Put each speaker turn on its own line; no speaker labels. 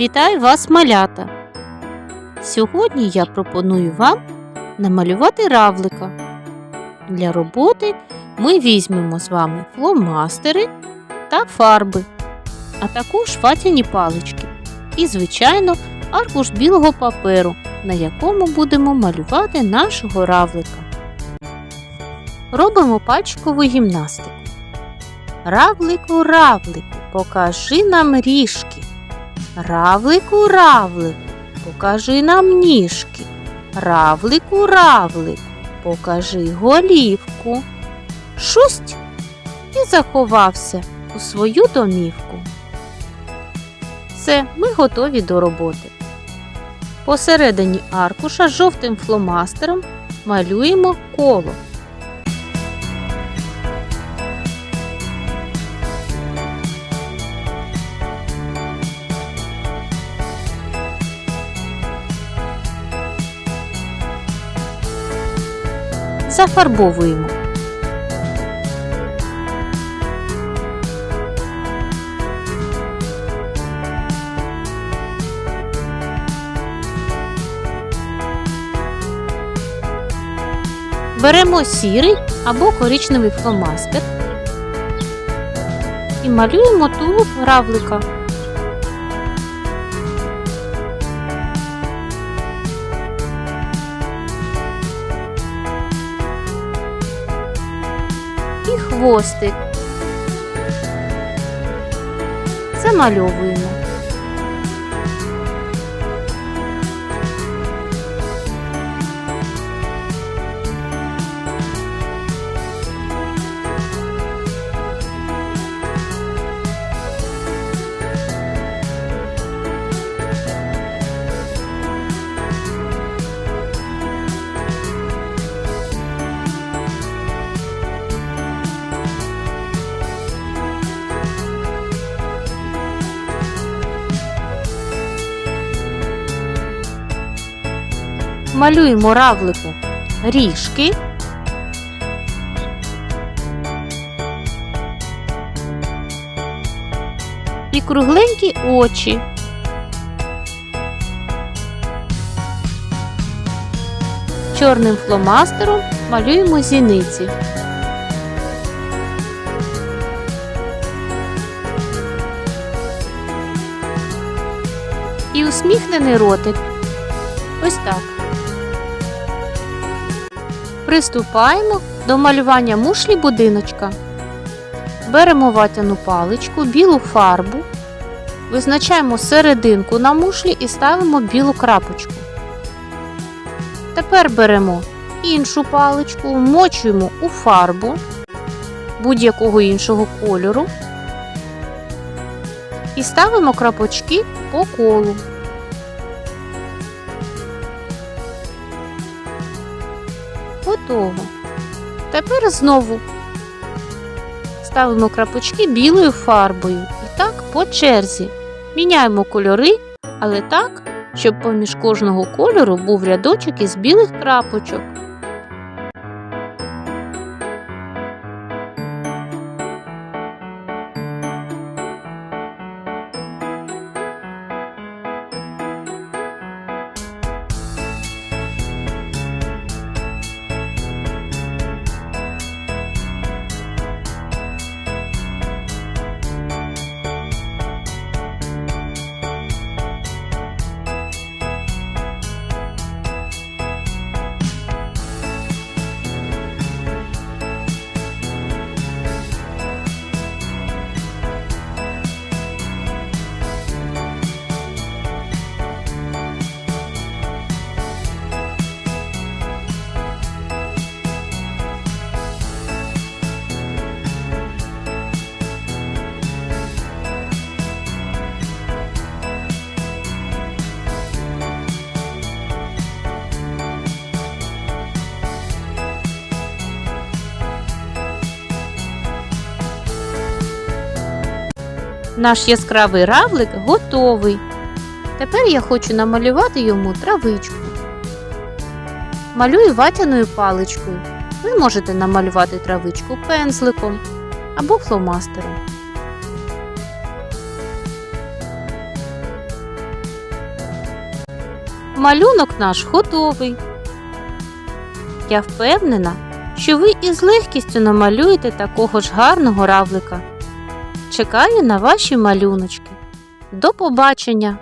Вітаю вас, малята! Сьогодні я пропоную вам намалювати равлика. Для роботи ми візьмемо з вами фломастери та фарби, а також ватяні палички і, звичайно, аркуш білого паперу, на якому будемо малювати нашого равлика. Робимо пальчикову гімнастику. Равлику, равлику, покажи нам ріжки. Равлику, равлику, покажи нам ніжки. Равлику, равлику, покажи голівку. Шусть і заховався у свою домівку. Все, ми готові до роботи. Посередині аркуша жовтим фломастером малюємо коло. Зафарбовуємо. Беремо сірий або коричневий фломастер і малюємо тулуб равлика. Хвостик. Замальовуємо. Малюємо равлику ріжки. І кругленькі очі. Чорним фломастером малюємо зіниці. І усміхнений ротик. Ось так. Приступаємо до малювання мушлі будиночка. Беремо ватяну паличку, білу фарбу, визначаємо серединку на мушлі і ставимо білу крапочку. Тепер беремо іншу паличку, вмочуємо у фарбу будь-якого іншого кольору і ставимо крапочки по колу. Готово. Тепер знову ставимо крапочки білою фарбою. І так по черзі. Міняємо кольори, але так, щоб поміж кожного кольору був рядочок із білих крапочок. Наш яскравий равлик готовий. Тепер я хочу намалювати йому травичку. Малюю ватяною паличкою. Ви можете намалювати травичку пензликом або фломастером. малюнок наш готовий. Я впевнена, що ви із легкістю намалюєте такого ж гарного равлика. Чекаю на ваші малюночки. До побачення!